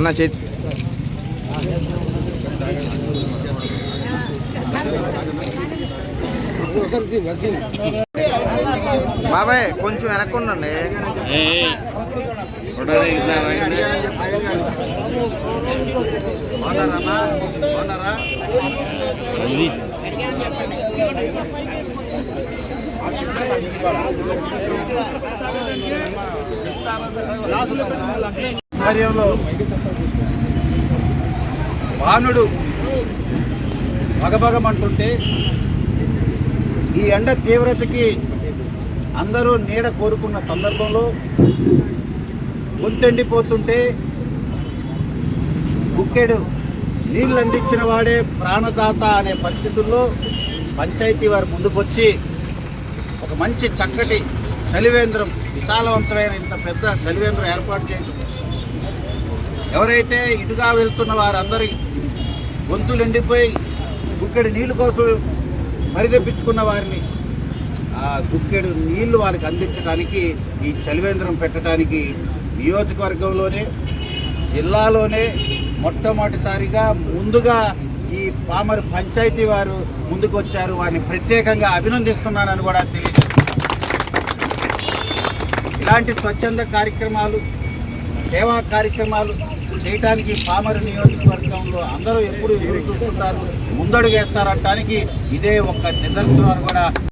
అన్న చెట్ బాబాయ్ కొంచెం వెనక్కుండండి. ఆధ్వర్యంలో వానుడు భగభగమంటుంటే ఈ ఎండ తీవ్రతకి అందరూ నీడ కోరుకున్న సందర్భంలో గొంతెండిపోతుంటే బుక్కెడు నీళ్ళు అందించిన వాడే ప్రాణదాత అనే పరిస్థితుల్లో పంచాయతీ వారు ముందుకొచ్చి ఒక మంచి చక్కటి చలివేంద్రం విశాలవంతమైన ఇంత పెద్ద చలివేంద్రం ఏర్పాటు చేయడం ఎవరైతే ఇటుగా వెళ్తున్న వారందరి గొంతులు ఎండిపోయి గుక్కెడు నీళ్ళు కోసం మరిదెప్పించుకున్న వారిని ఆ గుక్కెడు నీళ్ళు వారికి అందించడానికి ఈ చలివేంద్రం పెట్టడానికి నియోజకవర్గంలోనే జిల్లాలోనే మొట్టమొదటిసారిగా ముందుగా ఈ పామర్ పంచాయతీ వారు ముందుకు వచ్చారు వారిని ప్రత్యేకంగా అభినందిస్తున్నానని కూడా తెలియజేస్తున్నాను. ఇలాంటి స్వచ్ఛంద కార్యక్రమాలు సేవా కార్యక్రమాలు చేయటానికి పామరు నియోజకవర్గంలో అందరూ ఎప్పుడు ఎదురు చూస్తుంటారు. ముందడుగు వేస్తారంటానికి ఇదే ఒక నిదర్శనం కూడా